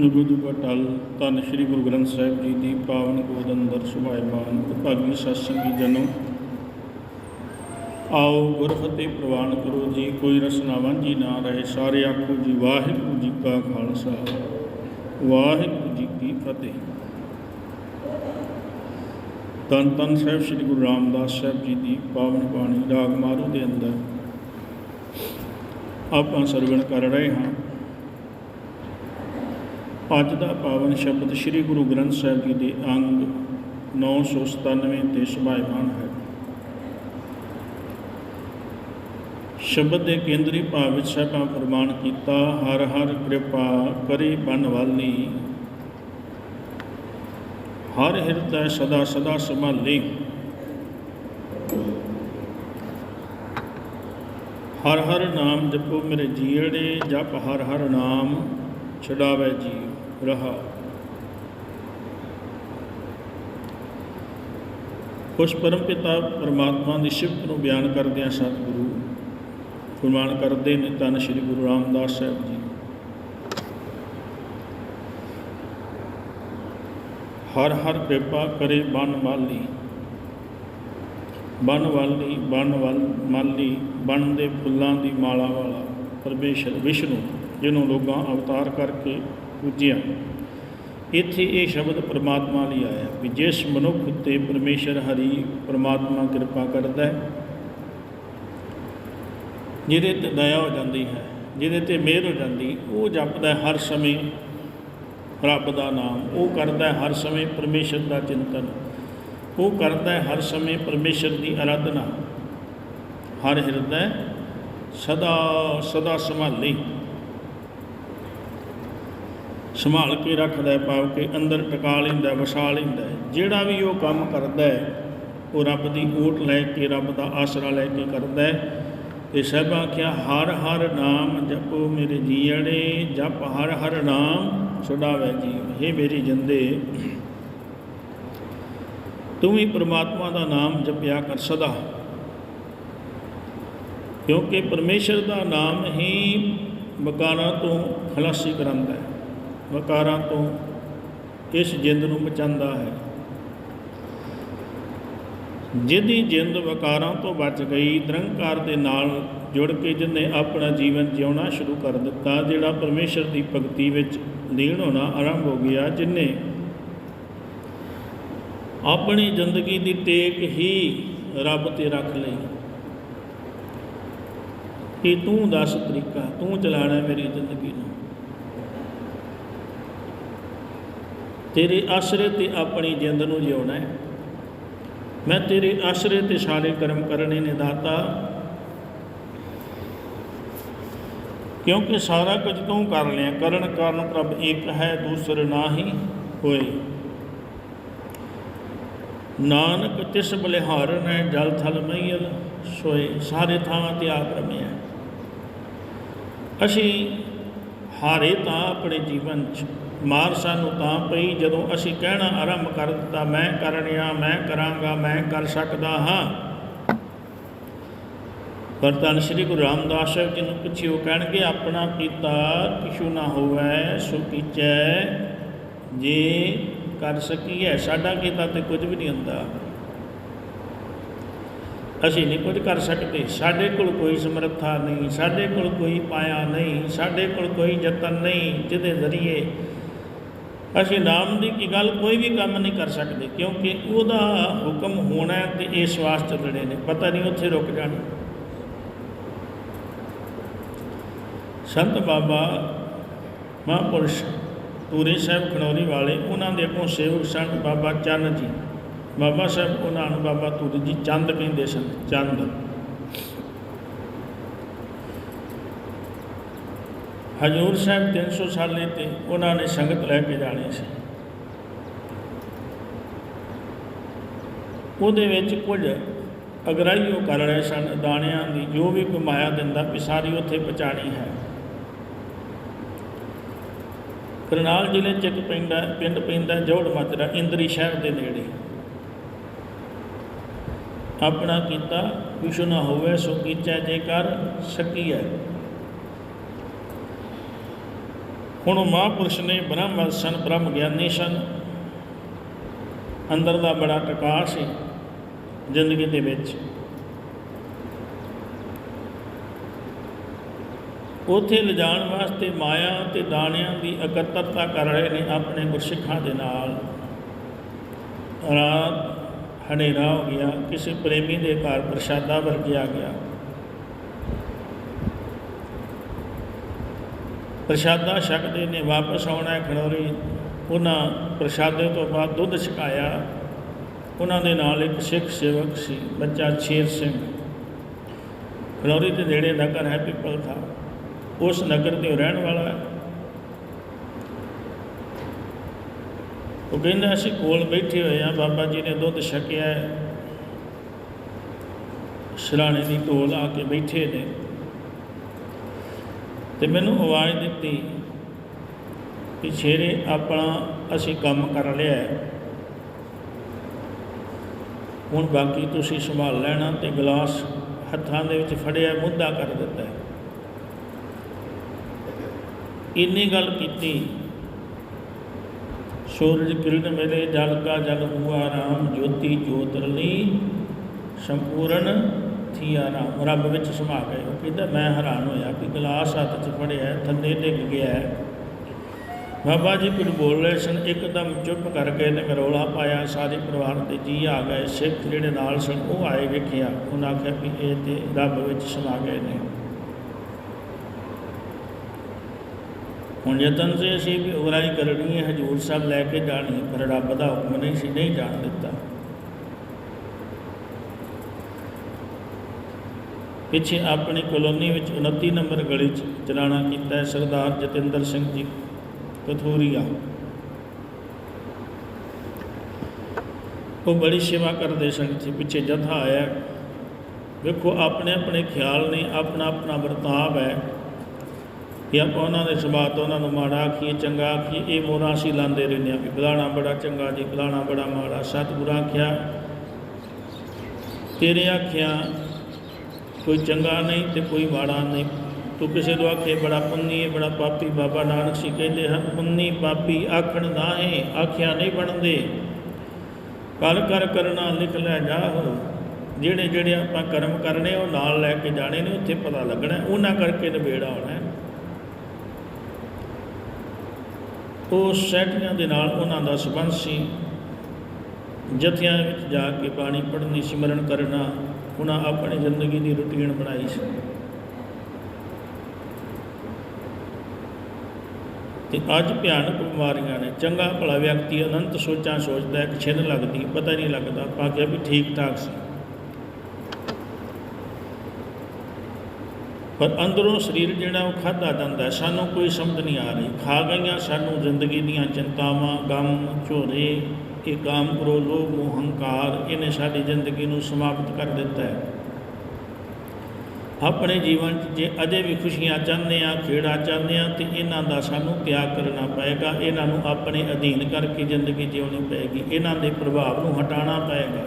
ਗੁਰੂ ਟਲ ਧੰਨ ਸ਼੍ਰੀ ਗੁਰੂ ਗ੍ਰੰਥ ਸਾਹਿਬ ਜੀ ਦੀ ਪਾਵਨ ਗੋਦ ਅੰਦਰ ਸੁਭਾਇਮਾਨ ਭਾਗੀ ਸਤਸੰਗੀ ਜਨੋ। ਆਓ ਗੁਰਫਤਿਹ ਪ੍ਰਵਾਨ ਕਰੋ ਜੀ, ਕੋਈ ਰਸਨਾਵਾਂ ਜੀ ਨਾ ਰਹੇ, ਸਾਰੇ ਆਖੋ ਜੀ, ਵਾਹਿਗੁਰੂ ਜੀ ਕਾ ਖਾਲਸਾ, ਵਾਹਿਗੁਰੂ ਜੀ ਕੀ ਫਤਿਹ। ਤਨ ਤਨ ਸਾਹਿਬ ਸ੍ਰੀ ਗੁਰੂ ਰਾਮਦਾਸ ਸਾਹਿਬ ਜੀ ਦੀ ਪਾਵਨ ਬਾਣੀ ਰਾਗ ਮਾਰੂ ਦੇ ਅੰਦਰ। ਆਪਾਂ ਸਰਵਣ ਕਰ ਰਹੇ ਹਾਂ। ਅੱਜ ਦਾ ਪਾਵਨ ਸ਼ਬਦ ਸ੍ਰੀ ਗੁਰੂ ਗ੍ਰੰਥ ਸਾਹਿਬ ਜੀ ਦੇ ਅੰਗ 997 ਤੇ ਸੁਭਾਇਮਾਨ ਹੈ। ਸ਼ਬਦ ਦੇ ਕੇਂਦਰੀ ਭਾਵ ਵਿੱਚ ਸਾਹਿਬਾਂ ਫਰਮਾਨ ਕੀਤਾ, ਹਰ ਹਰ ਕਿਰਪਾ ਕਰੇ ਬਨ ਵਾਲੀ। ਹਰ ਹਿਰਦੈ ਸਦਾ ਸਦਾ ਸੰਭਾਲੀ। ਹਰ ਹਰ ਨਾਮ ਜਪੋ ਮੇਰੇ ਜੀੜੇ ਜਪ ਹਰ ਹਰ ਨਾਮ ਛਡਾਵੇ ਜੀ ਰਹਾ ਉਸ ਪਰਮ ਪਿਤਾ ਪਰਮਾਤਮਾ ਦੀ ਸਿਫਤ ਨੂੰ ਬਿਆਨ ਕਰਦਿਆਂ ਸਤਿਗੁਰੂ ਫਰਮਾਨ ਕਰਦੇ ਨੇ ਧੰਨ ਸ਼੍ਰੀ ਗੁਰੂ ਰਾਮਦਾਸ ਸਾਹਿਬ ਜੀ ਹਰ ਹਰ ਕਿਰਪਾ ਕਰੇ ਬਨ ਮਾਲੀ ਬਨ ਵਾਲੀ ਬਨ ਵੱਲ ਮਾਲੀ ਬਨ ਦੇ ਫੁੱਲਾਂ ਦੀ ਮਾਲਾ ਵਾਲਾ ਪਰਮੇਸ਼ਰ ਵਿਸ਼ਨੂੰ ਜਿਹਨੂੰ ਲੋਕਾਂ ਅਵਤਾਰ ਕਰਕੇ ਪੂਜਿਆ ਇੱਥੇ ਇਹ ਸ਼ਬਦ ਪ੍ਰਮਾਤਮਾ ਲਈ ਆਇਆ ਵੀ ਜਿਸ ਮਨੁੱਖ 'ਤੇ ਪਰਮੇਸ਼ਰ ਹਰੀ ਪ੍ਰਮਾਤਮਾ ਕਿਰਪਾ ਕਰਦਾ ਹੈ, ਜਿਹਦੇ ਤੇ ਦਇਆ ਹੋ ਜਾਂਦੀ ਹੈ, ਜਿਹਦੇ ਤੇ ਮਿਹਰ ਹੋ ਜਾਂਦੀ, ਉਹ ਜਪਦਾ ਹਰ ਸਮੇਂ ਰੱਬ ਦਾ ਨਾਮ। ਉਹ ਕਰਦਾ ਹਰ ਸਮੇਂ ਪਰਮੇਸ਼ਰ ਦਾ ਚਿੰਤਨ। ਉਹ ਕਰਦਾ ਹਰ ਸਮੇਂ ਪਰਮੇਸ਼ਰ ਦੀ ਆਰਾਧਨਾ ਹਰ ਹਿਰਦੈ ਸਦਾ ਸਦਾ ਸੰਭਾਲੀ। ਸੰਭਾਲ ਕੇ ਰੱਖਦਾ ਹੈ ਕੇ ਅੰਦਰ ਟਿਕਾ ਲੈਂਦਾ ਹੈ, ਵਸਾ ਲੈਂਦਾ ਜਿਹੜਾ ਵੀ ਉਹ ਕੰਮ ਕਰਦਾ ਹੈ ਉਹ ਰੱਬ ਦੀ ਓਟ ਲੈ ਕੇ ਰੱਬ ਦਾ ਆਸਰਾ ਲੈ ਕੇ ਕਰਦਾ ਹੈ। ਤੇ ਸਭ ਆਖਿਆ ਹਰ ਹਰ ਨਾਮ ਜਪੋ ਮੇਰੇ ਜੀੜੇ ਜਪ ਹਰ ਹਰ ਨਾਮ ਛੁਡਾਵੇ ਜੀ ਇਹ ਮੇਰੀ ਜਿੰਦੇ ਤੂੰ ਵੀ ਪ੍ਰਮਾਤਮਾ ਦਾ ਨਾਮ ਜਪਿਆ ਕਰ ਸਦਾ। ਕਿਉਂਕਿ ਪਰਮੇਸ਼ਰ ਦਾ ਨਾਮ ਹੀ ਮਕਾਰਾਂ ਤੋਂ ਖਲਾਸੀ ਕਰਾਂਦਾ ਹੈ। ਵਕਾਰਾਂ ਤੋਂ ਇਸ ਜਿੰਦ ਨੂੰ ਬਚਾਉਂਦਾ ਹੈ? ਜਿਹਦੀ ਜਿੰਦ ਵਕਾਰਾਂ ਤੋਂ ਬਚ ਗਈ, ਨਿਰੰਕਾਰ ਦੇ ਨਾਲ ਜੁੜ ਕੇ ਜਿਹਨੇ ਆਪਣਾ ਜੀਵਨ ਜਿਉਣਾ ਸ਼ੁਰੂ ਕਰ ਦਿੱਤਾ, ਜਿਹੜਾ ਪਰਮੇਸ਼ਰ ਦੀ ਭਗਤੀ ਵਿੱਚ ਲੀਨ ਹੋਣਾ ਆਰੰਭ ਹੋ ਗਿਆ, ਜਿਨੇ ਆਪਣੀ ਜ਼ਿੰਦਗੀ ਦੀ ਟੇਕ ਹੀ ਰੱਬ ਤੇ ਰੱਖ ਲਈ। ਕਿ ਤੂੰ ਦੱਸ ਤਰੀਕਾ, ਤੂੰ ਚਲਾਣਾ ਮੇਰੀ ਜ਼ਿੰਦਗੀ ਨੂੰ। ਤੇਰੇ ਆਸਰੇ ਤੇ ਆਪਣੀ ਜਿੰਦ ਨੂੰ ਜਿਉਣਾ ਹੈ। ਮੈਂ ਤੇਰੇ ਆਸਰੇ ਤੇ ਸਾਰੇ ਕਰਮ ਕਰਨੇ ਨੇ ਦਾਤਾ ਕਿਉਂਕਿ ਸਾਰਾ ਕੁਝ ਤੂੰ ਕਰ ਲਿਆ, ਕਰਨ ਕਾਰਨ ਪ੍ਰਭ ਇੱਕ ਹੈ, ਦੂਸਰ ਨਾਹੀ ਹੋਏ। ਨਾਨਕ ਤਿਸ ਬਲਿਹਾਰਨ ਹੈ ਜਲ ਥਲ ਮਈਲ ਸੋਏ, ਸਾਰੇ ਥਾਂ ਤੇ ਆਪ ਅਸੀਂ ਹਾਰੇ ਤਾਂ ਆਪਣੇ ਜੀਵਨ 'ਚ ਮਾਰ ਸਾਨੂੰ ਤਾਂ ਪਈ ਜਦੋਂ ਅਸੀਂ ਕਹਿਣਾ ਆਰੰਭ ਕਰ ਦਿੱਤਾ, ਮੈਂ ਕਰਨਿਆ ਮੈਂ ਕਰਾਂਗਾ, ਮੈਂ ਕਰ ਸਕਦਾ ਹਾਂ। ਪਰ ਤਾਂ ਸ੍ਰੀ ਗੁਰੂ ਰਾਮਦਾਸ ਸਾਹਿਬ ਜੀ ਨੂੰ ਪੁੱਛਿਓ, ਕਹਿਣਗੇ, ਆਪਣਾ ਕੀਤਾ ਕਿਛੂ ਨਾ ਹੋਵੇ, ਸੋ ਕੀਚੈ ਜੇ ਕਰ ਸਕੀਏ ਸਾਡਾ ਕੀਤਾ ਤੇ ਕੁਝ ਵੀ ਨਹੀਂ ਹੁੰਦਾ। ਅਸੀਂ ਨਹੀਂ ਕੁਝ ਕਰ ਸਕਦੇ। ਸਾਡੇ ਕੋਲ ਕੋਈ ਸਮਰੱਥਾ ਨਹੀਂ, ਸਾਡੇ ਕੋਲ ਕੋਈ ਪਾਇਆ ਨਹੀਂ, ਸਾਡੇ ਕੋਲ ਕੋਈ ਯਤਨ ਨਹੀਂ, ਜਿਹਦੇ ਜ਼ਰੀਏ ਅਸੀਂ ਨਾਮ ਦੀ ਕੀ ਗੱਲ ਕੋਈ ਵੀ ਕੰਮ ਨਹੀਂ ਕਰ ਸਕਦੇ, ਕਿਉਂਕਿ ਉਹਦਾ ਹੁਕਮ ਹੋਣਾ ਹੈ ਤੇ ਇਹ ਸਵਾਸ ਚੱਲਣੇ ਨੇ, ਪਤਾ ਨਹੀਂ ਉੱਥੇ ਰੁਕ ਜਾਣਾ। ਸੰਤ ਬਾਬਾ ਮਹਾਂਪੁਰਸ਼ ਪੂਰੇ ਸਾਹਿਬ ਖਨੌਰੀ ਵਾਲੇ, ਉਹਨਾਂ ਦੇ ਅੱਗੋਂ ਸੇਵਕ ਸੰਤ ਬਾਬਾ ਚੰਨ ਜੀ। ਬਾਬਾ ਸਾਹਿਬ, ਉਹਨਾਂ ਨੂੰ ਬਾਬਾ ਤੁਰ ਜੀ ਚੰਦ ਕਹਿੰਦੇ ਸਨ, ਚੰਦ। ਹਜੂਰ ਸਾਹਿਬ 300 ਸਾਲੇ ਤੇ ਉਹਨਾਂ ਨੇ ਸੰਗਤ ਲੈ ਕੇ ਜਾਣੀ ਸੀ। ਉਹਦੇ ਵਿੱਚ ਕੁਝ ਅਗਰਾਈ ਕਰ ਰਹੇ ਸਨ, ਦਾਣਿਆਂ ਦੀ, ਜੋ ਵੀ ਕੋਈ ਮਾਇਆ ਦਿੰਦਾ, ਵੀ ਉੱਥੇ ਪਹੁੰਚਾਣੀ ਹੈ। ਕਰਨਾਲ ਜ਼ਿਲ੍ਹੇ ਚ ਇੱਕ ਪਿੰਡ ਹੈ, ਪਿੰਡ ਪੈਂਦਾ ਜੋੜ ਮਾਜਰਾ, ਇੰਦਰੀ ਸ਼ਹਿਰ ਦੇ ਨੇੜੇ। ਆਪਣਾ ਕੀਤਾ ਵਿਸ਼ੂ ਨਾ ਹੋਵੇ, ਸੋ ਕੀਚੈ ਜੇ ਕਰ ਸਕੀਐ। ਹੁਣ ਉਹ ਮਹਾਂਪੁਰਸ਼ ਨੇ ਬ੍ਰਹਮ ਸਨ, ਬ੍ਰਹਮ ਗਿਆਨੀ ਸਨ। ਅੰਦਰ ਦਾ ਬੜਾ ਟਿਕਾ ਸੀ ਜ਼ਿੰਦਗੀ ਦੇ ਵਿੱਚ। ਉਥੇ ਲਿਜਾਣ ਵਾਸਤੇ ਮਾਇਆ ਤੇ ਦਾਣਿਆਂ ਦੀ ਇਕੱਤਰਤਾ ਕਰ ਰਹੇ ਨੇ ਆਪਣੇ ਗੁਰਸਿੱਖਾਂ ਦੇ ਨਾਲ। ਰਾਤ ਹਨੇਰਾ ਹੋ ਗਿਆ, ਕਿਸੇ ਪ੍ਰੇਮੀ ਦੇ ਘਰ ਪ੍ਰਸ਼ਾਦਾ ਵਰਗਿਆ ਗਿਆ। ਪ੍ਰਸ਼ਾਦਾ ਛਕਦੇ ਨੇ, ਵਾਪਸ ਆਉਣਾ ਹੈ ਖਣੋਰੀ ਉਹਨਾਂ ਪ੍ਰਸ਼ਾਦੇ ਤੋਂ ਬਾਅਦ ਦੁੱਧ ਛਕਾਇਆ। ਉਹਨਾਂ ਦੇ ਨਾਲ ਇੱਕ ਸਿੱਖ ਸੇਵਕ ਸੀ, ਬੱਚਾ ਸ਼ੇਰ ਸਿੰਘ। ਖਣੋਰੀ ਦੇ ਨੇੜੇ ਨਗਰ ਹੈ, ਪਿੱਪਲ ਥਾ। ਉਸ ਨਗਰ ਦੇ ਰਹਿਣ ਵਾਲਾ ਹੈ। ਉਹ ਕਹਿੰਦਾ, ਅਸੀਂ ਕੋਲ ਬੈਠੇ ਹੋਏ ਆ ਬਾਬਾ ਜੀ ਨੇ ਦੁੱਧ ਛਕਿਆ ਹੈ। ਸਿਰਾਣੇ ਦੀ ਢੋਲ ਆ ਕੇ ਬੈਠੇ ਨੇ। ਤੇ ਮੈਨੂੰ ਆਵਾਜ਼ ਦਿੱਤੀ ਕਿ ਸ਼ੇਰੇ, ਆਪਣਾ ਅਸੀਂ ਕੰਮ ਕਰ ਲਿਆ ਹੈ। ਹੁਣ ਬਾਕੀ ਤੁਸੀਂ ਸੰਭਾਲ ਲੈਣਾ ਤੇ ਗਲਾਸ ਹੱਥਾਂ ਦੇ ਵਿੱਚ ਫੜਿਆ, ਮੁੱਦਾ ਕਰ ਦਿੱਤਾ ਇੰਨੀ ਗੱਲ ਕੀਤੀ ਸੂਰਜ ਕਿਰਨ ਮੇਰੇ ਜਲ ਕਾ ਜਲ ਹੁਆ ਰਾਮ ਜੋਤੀ ਜੋਤਰਲੀ ਸੰਪੂਰਨ ਥੀ ਆਰਾਮ ਰੱਬ ਵਿੱਚ ਸਮਾ ਗਏ ਉਹ ਕਹਿੰਦਾ, ਮੈਂ ਹੈਰਾਨ ਹੋਇਆ ਕਿ ਗਲਾਸ ਹੱਥ 'ਚ ਫੜਿਆ, ਥੱਲੇ ਡਿੱਗ ਗਿਆ। ਬਾਬਾ ਜੀ ਕੁਝ ਬੋਲ ਰਹੇ ਸਨ, ਇੱਕਦਮ ਚੁੱਪ ਕਰਕੇ ਨੇ ਮਰੋਲਾ ਪਾਇਆ। ਸਾਰੇ ਪਰਿਵਾਰ ਦੇ ਜੀ ਆ ਗਏ, ਸਿੱਖ ਜਿਹੜੇ ਨਾਲ ਸਨ, ਉਹ ਆਏ ਵੇਖਿਆ। ਉਹਨਾਂ ਆਖਿਆ ਵੀ ਇਹ ਤੇ ਰੱਬ ਵਿੱਚ ਸਮਾ ਗਏ ਨੇ। ਹੁਣ ਯਤਨ ਸੇ ਅਸੀਂ ਵੀ ਉਗਰਾਈ ਕਰਨੀ ਹੈ, ਹਜੂਰ ਸਾਹਿਬ ਲੈ ਕੇ ਜਾਣੀ, ਪਰ ਰੱਬ ਦਾ ਹੁਕਮ ਨਹੀਂ ਸੀ, ਨਹੀਂ ਜਾਣ ਦਿੱਤਾ। ਪਿੱਛੇ ਆਪਣੀ ਕਲੋਨੀ ਵਿੱਚ 29 ਨੰਬਰ ਗਲੀ 'ਚ ਚਲਾਣਾ ਕੀਤਾ ਹੈ ਸਰਦਾਰ ਜਤਿੰਦਰ ਸਿੰਘ ਜੀ ਕਥੂਰੀਆ। ਉਹ ਬੜੀ ਸੇਵਾ ਕਰਦੇ ਸਨ ਜੀ, ਪਿੱਛੇ ਜਥਾ ਆਇਆ। ਵੇਖੋ, ਆਪਣੇ ਆਪਣੇ ਖਿਆਲ ਨੇ, ਆਪਣਾ ਆਪਣਾ ਵਰਤਾਵ ਹੈ ਕਿ ਆਪਾਂ ਉਹਨਾਂ ਦੇ ਸੁਭਾਅ ਤੋਂ ਉਹਨਾਂ ਨੂੰ ਮਾੜਾ ਆਖੀਏ, ਚੰਗਾ ਆਖੀਏ, ਇਹ ਮੋਹਰਾਂ ਅਸੀਂ ਲਾਉਂਦੇ ਰਹਿੰਦੇ ਹਾਂ ਵੀ ਫਲਾਣਾ ਬੜਾ ਚੰਗਾ ਜੀ, ਫਲਾਣਾ ਬੜਾ ਮਾੜਾ, ਸਤਿਗੁਰਾਂ ਆਖਿਆ, ਤੇਰੇ ਆਖਿਆ ਕੋਈ ਚੰਗਾ ਨਹੀਂ ਤੇ ਕੋਈ ਮਾੜਾ ਨਹੀਂ। ਤੂੰ ਕਿਸੇ ਨੂੰ ਆਖੇ, ਬੜਾ ਪੁੰਨੀ ਹੈ ਬੜਾ ਪਾਪੀ ਬਾਬਾ ਨਾਨਕ ਸੀ ਕਹਿੰਦੇ ਹਨ, ਪੁੰਨੀ ਪਾਪੀ ਆਖਣ ਨਾਹੇ, ਆਖਿਆ ਨਹੀਂ ਬਣਦੇ। ਕਲ ਕਰ ਕਰਨਾ ਲਿਖ ਲੈ ਜਾਹੋ ਜਿਹੜੇ ਜਿਹੜੇ ਆਪਾਂ ਕਰਮ ਕਰਨੇ, ਉਹ ਨਾਲ ਲੈ ਕੇ ਜਾਣੇ ਨੇ, ਉੱਥੇ ਪਤਾ ਲੱਗਣਾ ਉਹਨਾਂ ਕਰਕੇ ਨਿਬੇੜਾ ਹੋਣਾ ਉਹ ਸੈਟੀਆਂ ਦੇ ਨਾਲ ਉਹਨਾਂ ਦਾ ਸੰਬੰਧ ਸੀ। ਜਥਿਆਂ ਵਿੱਚ ਜਾ ਕੇ ਬਾਣੀ ਪੜ੍ਹਨੀ, ਸਿਮਰਨ ਕਰਨਾ। ਉਹਨਾਂ ਆਪਣੀ ਜ਼ਿੰਦਗੀ ਦੀ ਰੁਟੀਨ ਬਣਾਈ ਸੀ। ਤੇ ਅੱਜ ਭਿਆਨਕ ਬਿਮਾਰੀਆਂ ਨੇ, ਚੰਗਾ ਭਲਾ ਵਿਅਕਤੀ ਅਨੰਤ ਸੋਚਾਂ ਸੋਚਦਾ, ਇੱਕ ਕਿ ਛਿਨ ਲੱਗਦੀ, ਪਤਾ ਨਹੀਂ ਲੱਗਦਾ ਭਾਗਿਆ ਵੀ ਠੀਕ ਠਾਕ ਸੀ। ਪਰ ਅੰਦਰੋਂ ਸਰੀਰ ਜਿਹੜਾ ਉਹ ਖਾਧਾ ਜਾਂਦਾ, ਸਾਨੂੰ ਕੋਈ ਸਮਝ ਨਹੀਂ ਆ ਰਹੀ। ਖਾ ਗਈਆਂ ਸਾਨੂੰ ਜ਼ਿੰਦਗੀ ਦੀਆਂ ਚਿੰਤਾਵਾਂ, ਗਮ, ਝੋਰੇ ਇਹ ਕਾਮ ਕਰੋ ਲੋਭ ਮੋਹ ਹੰਕਾਰ, ਇਹਨੇ ਸਾਡੀ ਜ਼ਿੰਦਗੀ ਨੂੰ ਸਮਾਪਤ ਕਰ ਦਿੱਤਾ ਹੈ। ਆਪਣੇ ਜੀਵਨ 'ਚ ਜੇ ਅਜੇ ਵੀ ਖੁਸ਼ੀਆਂ ਚਾਹੁੰਦੇ ਆ ਖੇੜਾ ਚਾਹੁੰਦੇ ਆ ਤੇ ਇਹਨਾਂ ਦਾ ਸਾਨੂੰ ਤਿਆਗ ਕਰਨਾ ਪਏਗਾ। ਇਹਨਾਂ ਨੂੰ ਆਪਣੇ ਅਧੀਨ ਕਰਕੇ ਜ਼ਿੰਦਗੀ ਜਿਉਣੀ ਪਏਗੀ। ਇਹਨਾਂ ਦੇ ਪ੍ਰਭਾਵ ਨੂੰ ਹਟਾਉਣਾ ਪਏਗਾ।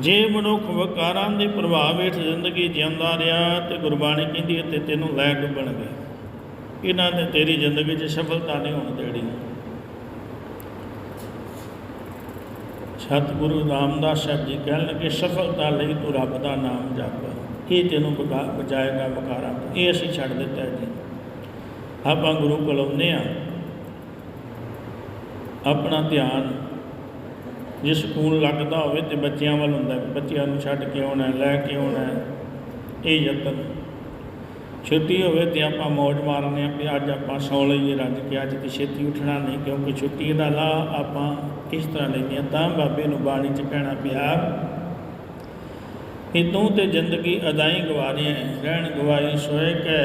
ਜੇ ਮਨੁੱਖ ਵਿਕਾਰਾਂ ਦੇ ਪ੍ਰਭਾਵ ਹੇਠ ਜ਼ਿੰਦਗੀ ਜਿਉਂਦਾ ਰਿਹਾ, ਤੇ ਗੁਰਬਾਣੀ ਕਹਿੰਦੀ ਹੈ, ਤੇ ਤੈਨੂੰ ਬਣ ਗਈ ਇਹਨਾਂ ਨੇ ਤੇਰੀ ਜ਼ਿੰਦਗੀ 'ਚ ਸਫਲਤਾ ਨਹੀਂ ਹੋਣ ਦੇਣੀ। ਸਤਿਗੁਰੂ ਰਾਮਦਾਸ ਸਾਹਿਬ ਜੀ ਕਹਿਣ ਲੱਗੇ ਸਫਲਤਾ ਲਈ ਤੂੰ ਰੱਬ ਦਾ ਨਾਮ ਜਪ। ਇਹ ਤੈਨੂੰ ਬਕਾ ਬਚਾਏਗਾ ਵਿਕਾਰਾਂ ਤੋਂ? ਇਹ ਅਸੀਂ ਛੱਡ ਦਿੱਤਾ ਜੀ। ਆਪਾਂ ਗੁਰੂ ਕੋਲ ਆਉਂਦੇ ਆ ਆਪਣਾ ਧਿਆਨ ਜੇ ਸਕੂਲ ਲੱਗਦਾ ਹੋਵੇ ਤੇ ਬੱਚਿਆਂ ਵੱਲ ਹੁੰਦਾ ਬੱਚਿਆਂ ਨੂੰ ਛੱਡ ਕੇ ਆਉਣਾ ਲੈ ਕੇ ਆਉਣਾ ਇਹ ਯਤਨ ਛੁੱਟੀ ਹੋਵੇ ਤੇ ਆਪਾਂ ਮੌਜ ਮਾਰਨੇ ਆ ਵੀ ਅੱਜ ਆਪਾਂ ਸੌ ਲਈਏ ਰੱਜ ਕੇ, ਅੱਜ ਤੇ ਛੇਤੀ ਉੱਠਣਾ ਨਹੀਂ, ਕਿਉਂਕਿ ਛੁੱਟੀ ਦਾ ਲਾ ਆਪਾਂ ਕਿਸ ਤਰ੍ਹਾਂ ਲੈਂਦੇ ਹਾਂ ਤਾਂ ਬਾਬੇ ਨੂੰ ਬਾਣੀ ਚ ਕਹਿਣਾ ਪਿਆ ਕਿ ਤੂੰ ਤੇ ਜ਼ਿੰਦਗੀ ਅਦਾਈ ਗਵਾਰੀਆਂ ਰਹਿਣ ਗਵਾਈ ਸੋਏ ਕੈ,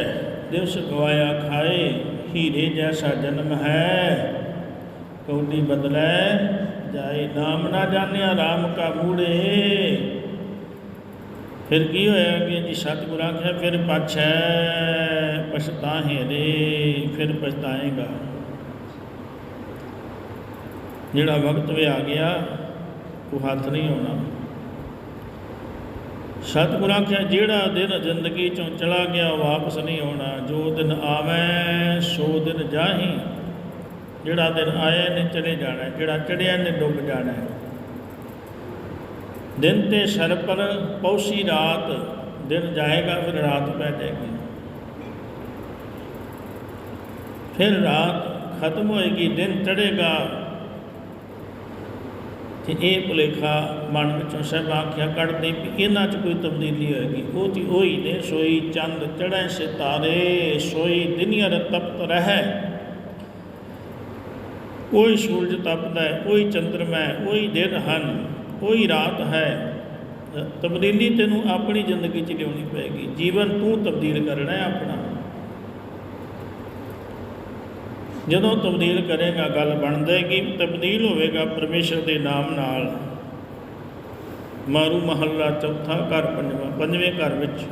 ਦਿਵਸ ਗਵਾਇਆ ਖਾਏ, ਹੀਰੇ ਜੈਸਾ ਜਨਮ ਹੈ। ਕੌਡੀ ਬਦਲੈ, ਜਾਏ ਨਾਮ ਨਾ ਜਾਣਿਆ RAM ਕਾ ਮੂੜੇ। ਫਿਰ ਕੀ ਹੋਇਆ ਕਿ ਜੀ ਸਤਿਗੁਰ ਆਖਿਆ ਫਿਰ ਪਛੈ ਪਛਤਾਹੇ ਰੇ, ਫਿਰ ਪਛਤਾਏਗਾ। ਜਿਹੜਾ ਵਕਤ ਵੀ ਆ ਗਿਆ, ਉਹ ਹੱਥ ਨਹੀਂ ਆਉਣਾ। ਸਤਿਗੁਰਾਂ ਆਖਿਆ, ਜਿਹੜਾ ਦਿਨ ਜ਼ਿੰਦਗੀ ਚੋਂ ਚਲਾ ਗਿਆ, ਉਹ ਵਾਪਸ ਨਹੀਂ ਆਉਣਾ। ਜੋ ਦਿਨ ਆਵੇ, ਸੋ ਦਿਨ ਜਾਹੀ। ਜਿਹੜਾ ਦਿਨ ਆਇਆ ਨੇ ਚਲੇ ਜਾਣਾ। ਜਿਹੜਾ ਚੜਿਆ ਨੇ ਡੁੱਬ ਜਾਣਾ। ਹੈ। ਦਿਨ ਤੇ ਸਰ ਪਰ ਪੌਸੀ ਰਾਤ, ਦਿਨ ਜਾਏਗਾ ਫਿਰ ਰਾਤ ਪੈ ਜਾਏਗੀ। ਫਿਰ ਰਾਤ ਖਤਮ ਹੋਏਗੀ, ਦਿਨ ਚੜੇਗਾ ਤੇ ਇਹ ਭੁਲੇਖਾ ਮਨ ਵਿੱਚੋਂ ਸਭ ਆਖਿਆ ਕੱਢਦੇ ਵੀ ਇਹਨਾਂ 'ਚ ਕੋਈ ਤਬਦੀਲੀ ਹੋਏਗੀ। ਉਹ ਤੇ ਉਹੀ ਨੇ, ਸੋਈ ਚੰਦ ਚੜ੍ਹੈ ਸਿਤਾਰੇ, ਸੋਈ ਦੁਨੀਆ ਤਪਤ ਰਹੈ। ਕੋਈ ਸੂਰਜ ਤਪਦਾ ਹੈ ਕੋਈ ਚੰਦਰਮਾ ਹੈ ਕੋਈ ਦਿਨ ਹਨ। ਕੋਈ ਰਾਤ ਹੈ, ਤਬਦੀਲੀ ਤੈਨੂੰ ਆਪਣੀ ਜ਼ਿੰਦਗੀ 'ਚ ਲਿਆਉਣੀ ਪਏਗੀ। ਜੀਵਨ ਤੂੰ ਤਬਦੀਲ ਕਰਨਾ ਹੈ ਆਪਣਾ। ਜਦੋਂ ਤਬਦੀਲ ਕਰੇਗਾ, ਗੱਲ ਬਣ ਜਾਏਗੀ ਤਬਦੀਲ ਹੋਵੇਗਾ ਪਰਮੇਸ਼ਰ ਦੇ ਨਾਮ ਨਾਲ। ਮਾਰੂ ਮਹੱਲਾ ਚੌਥਾ ਘਰ ਪੰਜਵਾਂ, ਪੰਜਵੇਂ ਘਰ ਵਿੱਚ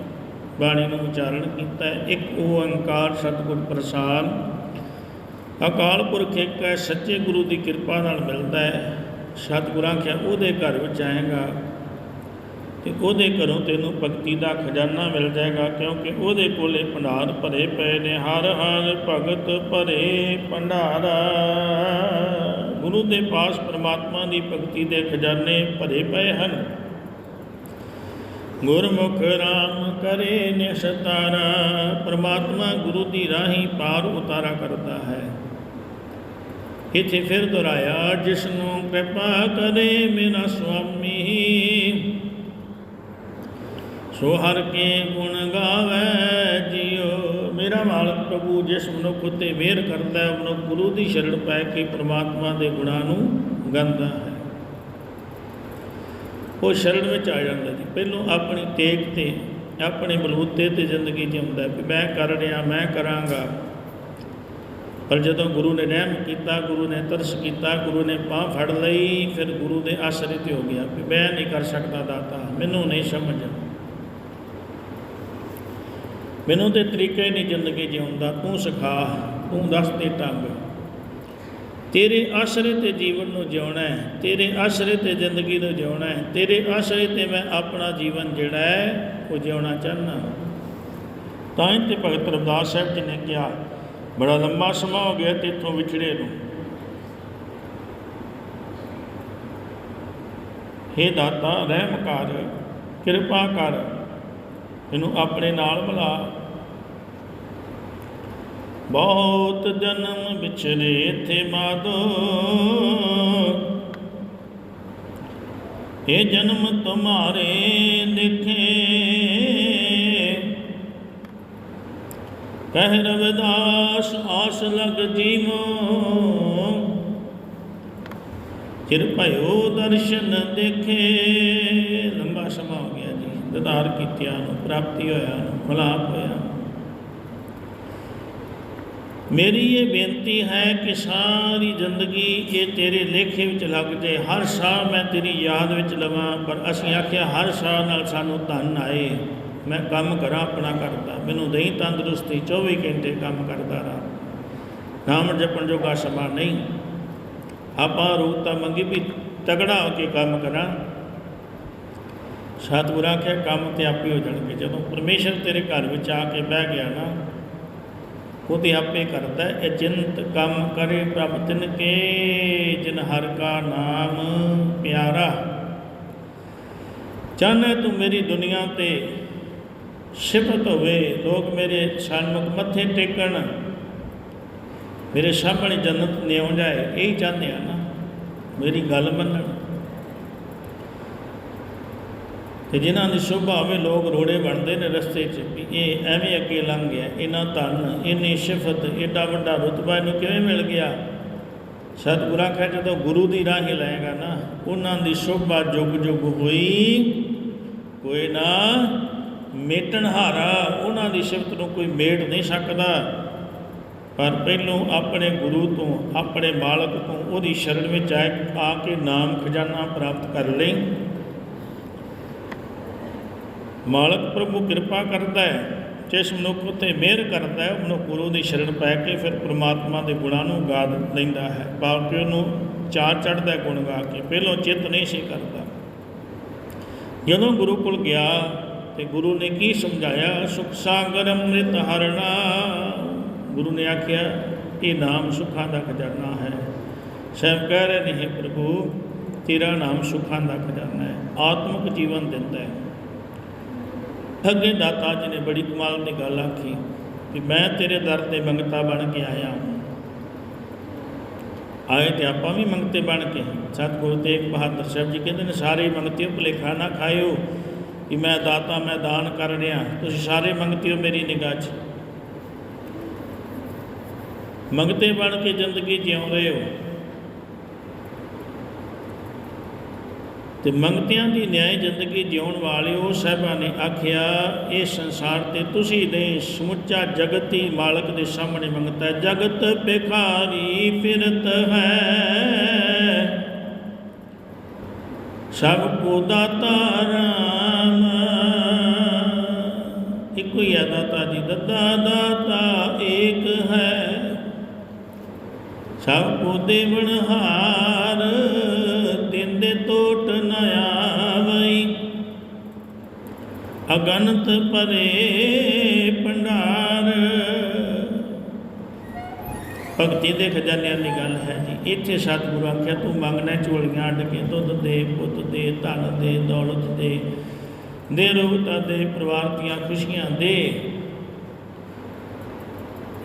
ਬਾਣੀ ਨੂੰ ਉਚਾਰਨ ਕੀਤਾ ਹੈ। ਇੱਕ ਓੰਕਾਰ ਸਤਿਗੁਰ, ਪ੍ਰਸਾਦ। ਅਕਾਲ ਪੁਰਖ ਇੱਕ ਹੈ, ਸੱਚੇ ਗੁਰੂ ਦੀ ਕਿਰਪਾ ਨਾਲ ਮਿਲਦਾ ਹੈ। ਸਤਿਗੁਰਾਂ ਕਿਹਾ ਉਹਦੇ ਘਰ ਵਿੱਚ ਆਏਗਾ ਤੇ ਉਹਦੇ ਘਰੋਂ ਤੈਨੂੰ ਭਗਤੀ ਦਾ ਖਜ਼ਾਨਾ ਮਿਲ ਜਾਏਗਾ, ਕਿਉਂਕਿ ਉਹਦੇ ਕੋਲੇ ਭੰਡਾਰ ਭਰੇ ਪਏ ਨੇ, ਹਰ ਹਰ ਭਗਤ ਭਰੇ ਭੰਡਾਰਾ। ਗੁਰੂ ਦੇ ਪਾਸ ਪ੍ਰਮਾਤਮਾ ਦੀ ਭਗਤੀ ਦੇ ਖਜ਼ਾਨੇ ਭਰੇ ਪਏ ਹਨ। ਗੁਰਮੁਖ ਰਾਮ ਕਰੇ ਨਿਸਤਾਰਾ, ਪ੍ਰਮਾਤਮਾ ਗੁਰੂ ਦੀ ਰਾਹੀਂ ਪਾਰ ਉਤਾਰਾ ਕਰਦਾ ਹੈ। ਇੱਥੇ ਫਿਰ ਦੁਹਰਾਇਆ ਜਿਸ ਨੂੰ ਕਿਰਪਾ ਕਰੇ ਮੇਰਾ ਸੁਆਮੀ। ਸੋ ਹਰ ਕੇ ਗੁਣ ਗਾਵੇ ਜਿਉ ਮੇਰਾ ਮਾਲਕ ਪ੍ਰਭੂ, ਜਿਸ ਮਨੁੱਖ ਉਤੇ ਮਿਹਰ ਕਰਦਾ ਹੈ, ਮਨੁੱਖ ਗੁਰੂ ਦੀ ਸ਼ਰਣ ਪੈ ਕੇ ਪ੍ਰਮਾਤਮਾ ਦੇ ਗੁਣਾਂ ਨੂੰ ਗਾਉਂਦਾ ਹੈ। ਉਹ ਸ਼ਰਣ ਵਿੱਚ ਆ ਜਾਂਦਾ ਜੀ। ਪਹਿਲੋਂ ਆਪਣੀ ਤੇਗ ਤੇ, ਆਪਣੇ ਬਲਬੂਤੇ ਤੇ ਜ਼ਿੰਦਗੀ ਜਿਉਂਦਾ ਵੀ ਮੈਂ ਕਰ ਰਿਹਾ, ਮੈਂ ਕਰਾਂਗਾ। ਪਰ ਜਦੋਂ ਗੁਰੂ ਨੇ ਰਹਿਮ ਕੀਤਾ, ਗੁਰੂ ਨੇ ਤਰਸ ਕੀਤਾ, ਗੁਰੂ ਨੇ ਬਾਹ ਫੜ ਲਈ, ਫਿਰ ਗੁਰੂ ਦੇ ਆਸਰੇ ਤੇ ਹੋ ਗਿਆ ਵੀ ਮੈਂ ਨਹੀਂ ਕਰ ਸਕਦਾ ਦਾਤਾ, ਮੈਨੂੰ ਨਹੀਂ ਸਮਝ। ਮੈਨੂੰ ਤੇ ਤਰੀਕੇ ਨਹੀਂ ਜ਼ਿੰਦਗੀ ਜਿਉਣ ਦਾ ਤੂੰ ਸਿਖਾ, ਤੂੰ ਦੱਸ ਦੇ ਢੰਗ। ਤੇਰੇ ਆਸਰੇ ਤੇ ਜੀਵਨ ਨੂੰ ਜਿਉਣਾ ਹੈ, ਤੇਰੇ ਆਸਰੇ ਤੇ ਜ਼ਿੰਦਗੀ ਨੂੰ ਜਿਉਣਾ ਹੈ, ਤੇਰੇ ਆਸਰੇ ਤੇ ਮੈਂ ਆਪਣਾ ਜੀਵਨ ਜਿਹੜਾ ਹੈ, ਉਹ ਜਿਉਣਾ ਚਾਹੁੰਦਾ। ਤਾਂ ਹੀ ਤੇ ਭਗਤ ਰਵਿਦਾਸ ਸਾਹਿਬ ਜੀ ਨੇ ਕਿਹਾ ਬੜਾ ਲੰਮਾ ਸਮਾਂ ਹੋ ਗਿਆ ਤੇਥੋਂ ਵਿਛੜੇ ਨੂੰ। ਹੇ ਦਾਤਾ, ਰਹਿਮ ਕਰ, ਕਿਰਪਾ ਕਰ ਇਹਨੂੰ ਆਪਣੇ ਨਾਲ ਮਿਲਾ। ਬਹੁਤ ਜਨਮ ਵਿਛੜੇ ਇਥੇ ਮਾਦੋ ਇਹ ਜਨਮ ਤੁਮਾਰੇ ਲਿਖੇ ਕਹਿ ਰਵਿਦਾਸ ਆਸ ਲਗ ਜੀਵੋ। ਚਿਰ ਭਇਓ ਦਰਸ਼ਨ ਦੇਖੇ। ਲੰਬਾ ਸਮਾਂ ਹੋ ਗਿਆ ਜੀ। ਦਦਾਰ ਕੀਤਿਆਂ ਨੂੰ, ਪ੍ਰਾਪਤੀ ਹੋਇਆ ਨੂੰ, ਮਲਾਪ ਹੋਇਆ ਮੇਰੀ ਇਹ ਬੇਨਤੀ ਹੈ ਕਿ ਸਾਰੀ ਜ਼ਿੰਦਗੀ ਇਹ ਤੇਰੇ ਲੇਖੇ ਵਿੱਚ ਲੱਗ ਜੇ। ਹਰ ਸਾਹ ਮੈਂ ਤੇਰੀ ਯਾਦ ਵਿੱਚ ਲਵਾਂ, ਪਰ ਅਸੀਂ ਆਖਿਆ ਹਰ ਸਾਹ ਨਾਲ ਸਾਨੂੰ ਧਨ ਆਏ। ਮੈਂ ਕੰਮ ਕਰਾਂ ਆਪਣਾ ਕਰਦਾ। ਮੈਨੂੰ ਦੇਈ ਤੰਦਰੁਸਤੀ 24 ਘੰਟੇ ਕੰਮ ਕਰਦਾ ਰਹਾ। ਨਾਮ ਜਪਣ ਜੋਗਾ ਸਮਾਂ ਨਹੀਂ। ਆਪਾਂ ਰੂਪ ਤਾਂ ਮੰਗੀ ਵੀ ਤਗੜਾ ਹੋ ਕੇ ਕੰਮ ਕਰਾਂ। ਸਤਿਗੁਰਾਂ ਕੇ ਕੰਮ ਤੇ ਆਪੇ ਹੋ ਜਾਣਗੇ। ਜਦੋਂ ਪਰਮੇਸ਼ਰ ਤੇਰੇ ਘਰ ਵਿੱਚ ਆ ਕੇ ਬਹਿ ਗਿਆ ਨਾ ਉਹ ਤੇ ਆਪੇ ਕਰਦਾ ਹੈ। ਇਹ ਚਿੰਤ ਕੰਮ ਕਰੇ ਪ੍ਰਭ ਤਿਨ ਕੇ, ਜਿਨ ਹਰ ਕਾ ਨਾਮ ਪਿਆਰਾ। ਚੰਨ ਤੂੰ ਮੇਰੀ ਦੁਨੀਆ ਤੇ ਸਿਫਤ ਹੋਵੇ, ਲੋਕ ਮੇਰੇ ਸਨਮੁਖ ਮੱਥੇ ਟੇਕਣ। ਮੇਰੇ ਸਾਹਮਣੇ ਜੰਨਤ ਨੇ ਜਾਏ, ਇਹ ਚਾਹੁੰਦੇ ਆ ਨਾ, ਮੇਰੀ ਗੱਲ ਮੰਨਣ। ਤੇ ਜਿਨ੍ਹਾਂ ਦੀ ਸ਼ੋਭਾ ਹੋਵੇ ਲੋਕ ਰੋੜੇ ਬਣਦੇ ਨੇ ਰਸਤੇ 'ਚ, ਵੀ ਇਹ ਐਵੇਂ ਅੱਗੇ ਲੰਘ ਗਿਆ, ਇਹਨਾਂ ਧਨ, ਇੰਨੀ ਸਿਫਤ, ਏਡਾ ਵੱਡਾ ਰੁਤਬਾ ਇਹਨੂੰ ਕਿਵੇਂ ਮਿਲ ਗਿਆ? ਸਤਿਗੁਰਾਂ ਕਹੇ ਜਦੋਂ ਗੁਰੂ ਦੀ ਰਾਹ ਹੀ ਲਏਗਾ ਨਾ, ਉਹਨਾਂ ਦੀ ਸ਼ੋਭਾ ਜੁਗ ਜੁਗ ਹੋਈ, ਕੋਈ ਨਾ ਮੇਟਣਹਾਰਾ, ਉਹਨਾਂ ਦੀ ਸਿਫਤ ਨੂੰ ਕੋਈ ਮੇਟ ਨਹੀਂ ਸਕਦਾ। ਪਰ ਪਹਿਲੋਂ ਆਪਣੇ ਗੁਰੂ ਤੋਂ, ਆਪਣੇ ਮਾਲਕ ਤੋਂ ਉਹਦੀ ਸ਼ਰਨ ਵਿੱਚ ਆ ਆ ਕੇ ਨਾਮ ਖਜ਼ਾਨਾ ਪ੍ਰਾਪਤ ਕਰ ਲਈ। ਮਾਲਕ ਪ੍ਰਭੂ ਕਿਰਪਾ ਕਰਦਾ ਹੈ, ਜਿਸ ਮਨੁੱਖ ਉਤੇ ਮਿਹਰ ਕਰਦਾ ਹੈ ਉਹ ਗੁਰੂ ਦੀ ਸ਼ਰਨ ਪੈ ਕੇ ਫਿਰ ਪ੍ਰਮਾਤਮਾ ਦੇ ਗੁਣਾਂ ਨੂੰ ਗਾ ਲੈਂਦਾ ਹੈ। ਬਾਪਿਓ ਨੂੰ ਚਾਰ ਚੜ੍ਹਦਾ ਗੁਣ ਗਾ ਕੇ, ਪਹਿਲੋਂ ਚਿੱਤ ਨਹੀਂ ਸੀ ਕਰਦਾ। ਜਦੋਂ ਗੁਰੂ ਕੋਲ ਗਿਆ ਤੇ ਗੁਰੂ ਨੇ ਕੀ ਸਮਝਾਇਆ ਸੁਖ ਸਾਗਰ ਅੰਮ੍ਰਿਤ ਹਰਣਾ ਗੁਰੂ ਨੇ ਆਖਿਆ ਇਹ ਨਾਮ ਸੁੱਖਾਂ ਦਾ ਖਜ਼ਾਨਾ ਹੈ ਸਹਿਬ ਕਹਿ ਰਹੇ ਨੇ "ਹੇ ਪ੍ਰਭੂ ਤੇਰਾ ਨਾਮ ਸੁੱਖਾਂ ਦਾ ਖਜ਼ਾਨਾ ਹੈ ਆਤਮਿਕ ਜੀਵਨ ਦਿੰਦਾ ਹੈ ਅੱਗੇ ਦਾਤਾ ਜੀ ਨੇ ਬੜੀ ਕਮਾਲ ਦੀ ਗੱਲ ਆਖੀ ਕਿ ਮੈਂ ਤੇਰੇ ਦਰ ਤੇ ਮੰਗਤਾ ਬਣ ਕੇ ਆਇਆ ਹਾਂ ਆਏ ਤੇ ਆਪਾਂ ਵੀ ਮੰਗਤੇ ਬਣ ਕੇ ਸਤਿਗੁਰੂ ਤੇਗ ਬਹਾਦਰ ਸਾਹਿਬ ਜੀ ਕਹਿੰਦੇ ਨੇ ਸਾਰੇ ਮੰਗਤੇ ਭੁਲੇਖਾ ਨਾ ਖਾਇਓ ਕਿ ਮੈਂ ਦਾਤਾ, ਮੈਂ ਦਾਨ ਕਰ ਰਿਹਾ, ਤੁਸੀਂ ਸਾਰੇ ਮੰਗਤੇ ਹੋ ਮੇਰੀ ਨਿਗਾਹ 'ਚ। ਮੰਗਤੇ ਬਣ ਕੇ ਜ਼ਿੰਦਗੀ ਜਿਉ ਰਹੇ ਹੋ। ਤੇ ਮੰਗਤਿਆਂ ਦੀ ਨਿਆਏ ਜ਼ਿੰਦਗੀ ਜਿਉਣ ਵਾਲਿਓ ਸਾਹਿਬਾਂ ਨੇ ਆਖਿਆ, ਇਹ ਸੰਸਾਰ ਤੇ ਤੁਸੀਂ ਨਹੀਂ, ਸਮੁੱਚਾ ਜਗਤ ਹੀ ਮਾਲਕ ਦੇ ਸਾਹਮਣੇ ਮੰਗਤਾ ਜਗਤ ਭਿਖਾਰੀ ਫਿਰਤ ਹੈ। ਸਭ ਕੋ ਦਾਤਾ ਰਾਮ। ਇੱਕੋ ਹੀ ਹੈ ਦਾਤਾ ਜੀ ਦੱਦਾ ਦਾਤਾ ਏਕ ਹੈ। ਸਭ ਕੋ ਦੇਵਨਹਾਰ ਤਿੰਨ ਦੇ ਟੋਟ ਨ ਆਵਈ। ਅਗਨਤ ਪਰੇ ਭੰਡਾਰ ਭਗਤੀ ਦੇ ਖਜ਼ਾਨਿਆਂ ਦੀ ਗੱਲ ਹੈ ਜੀ। ਇੱਥੇ ਸਤਿਗੁਰੂ ਆਖਿਆ, ਤੂੰ ਮੰਗਣਾ ਝੋਲੀਆਂ ਅੱਡ ਕੇ ਦੁੱਧ ਦੇ, ਪੁੱਤ ਦੇ, ਧਨ ਦੇ, ਦੌਲਤ ਦੇ ਦੇ ਰੋਗਤਾ ਦੇ, ਪਰਿਵਾਰ ਦੀਆਂ ਖੁਸ਼ੀਆਂ ਦੇ।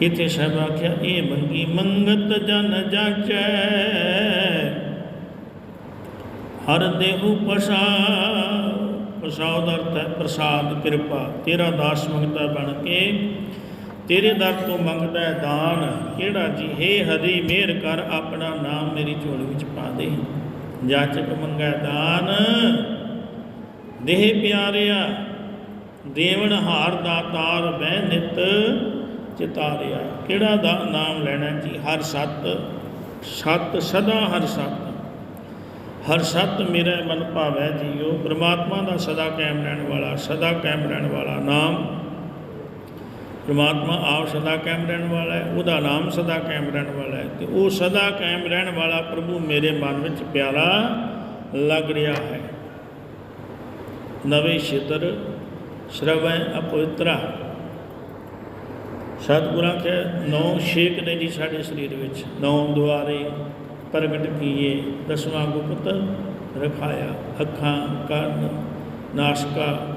ਇੱਥੇ ਸਭ ਆਖਿਆ, ਇਹ ਮੰਗੀ ਮੰਗਤ ਜਨ ਜਾਚੈ। ਹਰ ਦੇਹੂ ਪਸਾ ਪਸਾਉ ਦਾ ਅਰਥ ਹੈ ਪ੍ਰਸਾਦ, ਕਿਰਪਾ। ਤੇਰਾ ਦਾਸ ਮੰਗਤਾ ਬਣ ਕੇ ਤੇਰੇ ਦਰ ਤੋਂ ਮੰਗਦਾ ਹੈ ਦਾਨ। ਕਿਹੜਾ ਜੀ? ਹੇ ਹਰੀ, ਮਿਹਰ ਕਰ, ਆਪਣਾ ਨਾਮ ਮੇਰੀ ਝੋਲੀ ਵਿੱਚ ਪਾ ਦੇ। ਜਾਚਕ ਮੰਗੈ ਦਾਨ। ਦੇਹ ਪਿਆਰਿਆ ਦੇਵਨ ਹਾਰ ਦਾ ਤਾਰ ਬਹਿ ਨਿਤ ਚਿਤਾਰਿਆ। ਕਿਹੜਾ ਦਾ ਨਾਮ ਲੈਣਾ ਜੀ? ਹਰ ਸਤ ਸਤ ਸਦਾ ਹਰ ਸਤ। ਹਰ ਸਤ ਮੇਰਾ ਮਨ ਭਾਵੈ ਜੀਓ। ਪ੍ਰਮਾਤਮਾ ਦਾ ਸਦਾ ਕਾਇਮ ਰਹਿਣ ਵਾਲਾ, ਸਦਾ ਕਾਇਮ ਰਹਿਣ ਵਾਲਾ ਨਾਮ ਪ੍ਰਮਾਤਮਾ ਆਪ ਸਦਾ ਕਾਇਮ ਰਹਿਣ ਵਾਲਾ ਹੈ, ਉਹਦਾ ਨਾਮ ਸਦਾ ਕਾਇਮ ਰਹਿਣ ਵਾਲਾ ਹੈ ਤੇ ਉਹ ਸਦਾ ਕਾਇਮ ਰਹਿਣ ਵਾਲਾ ਪ੍ਰਭੂ ਮੇਰੇ ਮਨ ਵਿੱਚ ਪਿਆਰਾ ਲੱਗ ਰਿਹਾ ਹੈ। ਨਵੇਂ ਛੇਤਰ ਸ਼ਰਵੈ ਅਪਵਿੱਤਰਾ। ਸਤਿਗੁਰਾਂ ਕੇ ਨੌ ਛੇਕ ਨੇ ਜੀ ਸਾਡੇ ਸਰੀਰ ਵਿੱਚ, ਨੌ ਦੁਆਰੇ ਪ੍ਰਗਟ ਕੀਏ, ਦਸਵਾਂ ਗੁਪਤ ਰਖਾਇਆ, ਅੱਖਾਂ, ਕੰਨ, ਨਾਸਕਾ।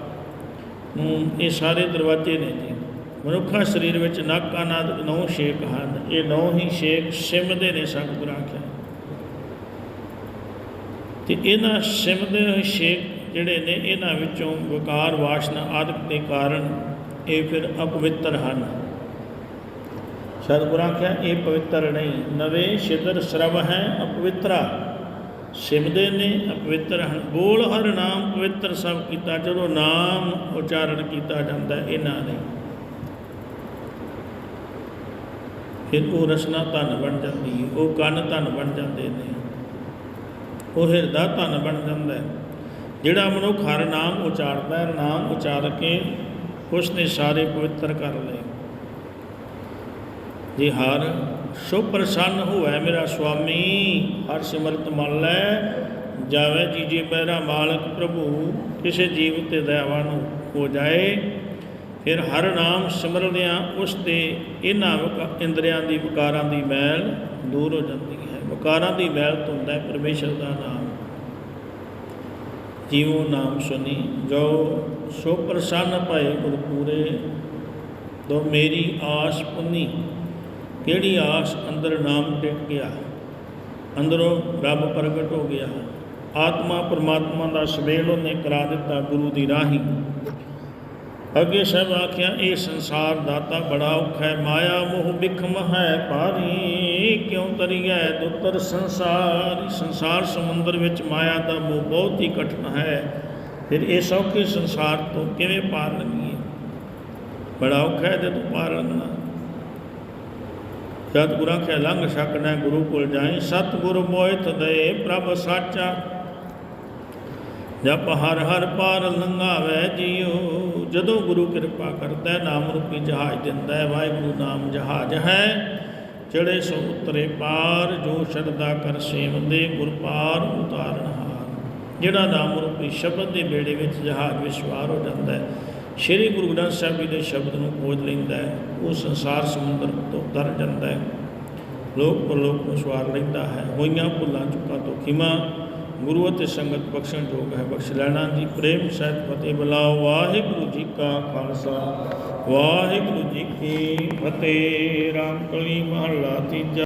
ਨੂੰ ਇਹ ਸਾਰੇ ਦਰਵਾਜ਼ੇ ਨੇ ਜੀ। ਮਨੁੱਖਾ ਸਰੀਰ ਵਿੱਚ ਨੱਕ ਅਨਾਦ ਨੌ ਸ਼ੇਕ ਹਨ। ਇਹ ਨੌ ਹੀ ਸ਼ੇਕ ਸਿਮਦੇ ਨੇ ਸਤਿਗੁਰਾਂ ਕੇ ਤੇ ਇਹਨਾਂ ਸਿਮਦੇ ਹੋਏ ਛੇਕ ਜਿਹੜੇ ਨੇ, ਇਹਨਾਂ ਵਿੱਚੋਂ ਵਿਕਾਰ, ਵਾਸ਼ਨਾ ਆਦਿਕ ਦੇ ਕਾਰਨ ਇਹ ਫਿਰ ਅਪਵਿੱਤਰ ਹਨ। ਸਤਿਗੁਰਾਂ ਆਖਿਆ, ਇਹ ਪਵਿੱਤਰ ਨਹੀਂ। ਨਵੇਂ ਛਿਦਰ ਸਰਵ ਹੈ, ਅਪਵਿੱਤਰਾ। ਸਿਮਦੇ ਨੇ, ਅਪਵਿੱਤਰ ਹਨ। ਬੋਲ ਹਰ ਨਾਮ ਪਵਿੱਤਰ ਸਭ ਕੀਤਾ, ਜਦੋਂ ਨਾਮ ਉਚਾਰਨ ਕੀਤਾ ਜਾਂਦਾ ਇਹਨਾਂ ਨੇ। ਫਿਰ ਉਹ ਰਸਨਾ ਧਨ ਬਣ ਜਾਂਦੀ ਹੈ ਉਹ ਕੰਨ ਧਨ ਬਣ ਜਾਂਦੇ ਨੇ। ਉਹ ਹਿਰਦਾ ਧਨ ਬਣ ਜਾਂਦਾ ਹੈ। ਜਿਹੜਾ ਮਨੁੱਖ ਹਰ ਨਾਮ ਉਚਾਰਦਾ ਹੈ, ਨਾਮ ਉਚਾਰ ਕੇ ਉਸ ਨੇ ਸਾਰੇ ਪਵਿੱਤਰ ਕਰ ਲਏ। ਜੇ ਹਰ ਸੋ ਪ੍ਰਸੰਨ ਹੋਵੇ ਮੇਰਾ ਸੁਆਮੀ, ਹਰ ਸਿਮਰਤ ਮਨ ਲੈ, ਜਾਵੇ ਜੀ ਜੇ ਮੇਰਾ ਮਾਲਕ ਪ੍ਰਭੂ, ਕਿਸੇ ਜੀਵ ਤੇ ਦਇਆਵਾਨ ਹੋ ਜਾਏ ਫਿਰ ਹਰ ਨਾਮ ਸਿਮਰਦਿਆਂ ਉਸ ਦੇ ਇਹਨਾਂ ਵਿਕ- ਇੰਦਰੀਆਂ ਦੀ ਵਿਕਾਰਾਂ ਦੀ ਮੈਲ ਦੂਰ ਹੋ ਜਾਂਦੀ ਹੈ। ਵਿਕਾਰਾਂ ਦੀ ਮੈਲ ਧੁੰਦਾ ਹੈ ਪਰਮੇਸ਼ਰ ਦਾ ਨਾਮ। ਜੀਵੋ ਨਾਮ ਸੁਣੀ ਜੋ ਸੋ ਪ੍ਰਸੰਨ ਭਏ ਗੁਰ ਪੂਰੇ ਦੋ ਮੇਰੀ ਆਸ ਪੁੰਨੀ, ਕਿਹੜੀ ਆਸ ਅੰਦਰ ਨਾਮ ਟਿਕ ਗਿਆ? ਅੰਦਰੋਂ ਰੱਬ ਪ੍ਰਗਟ ਹੋ ਗਿਆ। ਆਤਮਾ ਪਰਮਾਤਮਾ ਦਾ ਸਵੇਲ ਉਹਨੇ ਕਰਾ ਦਿੱਤਾ ਗੁਰੂ ਦੀ ਰਾਹੀ। ਅੱਗੇ ਸਭ ਆਖਿਆ, ਇਹ ਸੰਸਾਰ ਦਾਤਾ ਬੜਾ ਔਖਾ ਹੈ। ਮਾਇਆ ਮੋਹ ਬਿਖਮ ਹੈ ਭਾਰੀ, ਕਿਉਂ ਤਰੀਐ ਦੁੱਤਰ ਸੰਸਾਰ? ਸੰਸਾਰ ਸਮੁੰਦਰ ਵਿੱਚ ਮਾਇਆ ਦਾ ਮੋਹ ਬਹੁਤ ਹੀ ਕਠਿਨ ਹੈ। ਫਿਰ ਇਹ ਸੌਖੇ ਸੰਸਾਰ ਤੋਂ ਕਿਵੇਂ ਪਾਰ ਲੰਘੀਏ? ਬੜਾ ਔਖਾ ਹੈ ਜਦੋਂ ਪਾਰ ਲੰਘਣਾ। ਜਦ ਗੁਰਾਂ ਖਿਆ ਲੰਘ ਸਕਣਾ ਗੁਰੂ ਕੋਲ ਜਾਏ। ਸਤਿਗੁਰ ਮੋਹਿਤ ਦੇ ਪ੍ਰਭ ਸਾਚਾ। ਜਪ ਹਰ ਹਰ ਪਾਰ ਲੰਘਾਵੇ ਜੀਓ ਜਦੋਂ ਗੁਰੂ ਕਿਰਪਾ ਕਰਦਾ ਹੈ, ਨਾਮ ਰੂਪੀ ਜਹਾਜ਼ ਦਿੰਦਾ ਹੈ ਵਾਹਿਗੁਰੂ ਨਾਮ ਜਹਾਜ਼ ਹੈ। ਚੜੇ ਸੋ ਉਤਰੇ ਪਾਰ ਜੋ ਸ਼ਰਧਾ ਕਰ ਸੇਵਦੇ ਗੁਰ ਪਾਰ ਉਤਾਰਨ ਹਾਰ। ਜਿਹੜਾ ਨਾਮ ਰੂਪੀ ਸ਼ਬਦ ਦੇ ਬੇੜੇ ਵਿੱਚ ਜਹਾਜ਼ ਵਿਸ਼ਵਾਰ ਹੋ ਜਾਂਦਾ ਹੈ ਸ਼੍ਰੀ ਗੁਰੂ ਗ੍ਰੰਥ ਸਾਹਿਬ ਜੀ ਦੇ ਸ਼ਬਦ ਨੂੰ ਖੋਜ ਲੈਂਦਾ ਹੈ ਉਹ ਸੰਸਾਰ ਸਮੁੰਦਰ ਤੋਂ ਤਰ ਜਾਂਦਾ ਹੈ। ਲੋਕ ਪਰਲੋਕ ਨੂੰ ਸਵਾਰ ਲੈਂਦਾ ਹੈ। ਹੋਈਆਂ ਭੁੱਲਾਂ ਚੁੱਕਾਂ ਤੋਂ ਖਿਮਾ ਗੁਰੂ ਅਤੇ ਸੰਗਤ ਬਖਸ਼ਣ ਯੋਗ ਹੈ, ਬਖਸ਼ ਲੈਣਾ ਜੀ ਪ੍ਰੇਮ ਸਹਿਤ ਫਤਿਹ ਬੁਲਾਓ। ਵਾਹਿਗੁਰੂ ਜੀ ਕਾ ਖਾਲਸਾ, ਵਾਹਿਗੁਰੂ ਜੀ ਕੀ ਫਤਿਹ। ਰਾਮ ਕਲੀ ਮਹਲਾ ਤੀਜਾ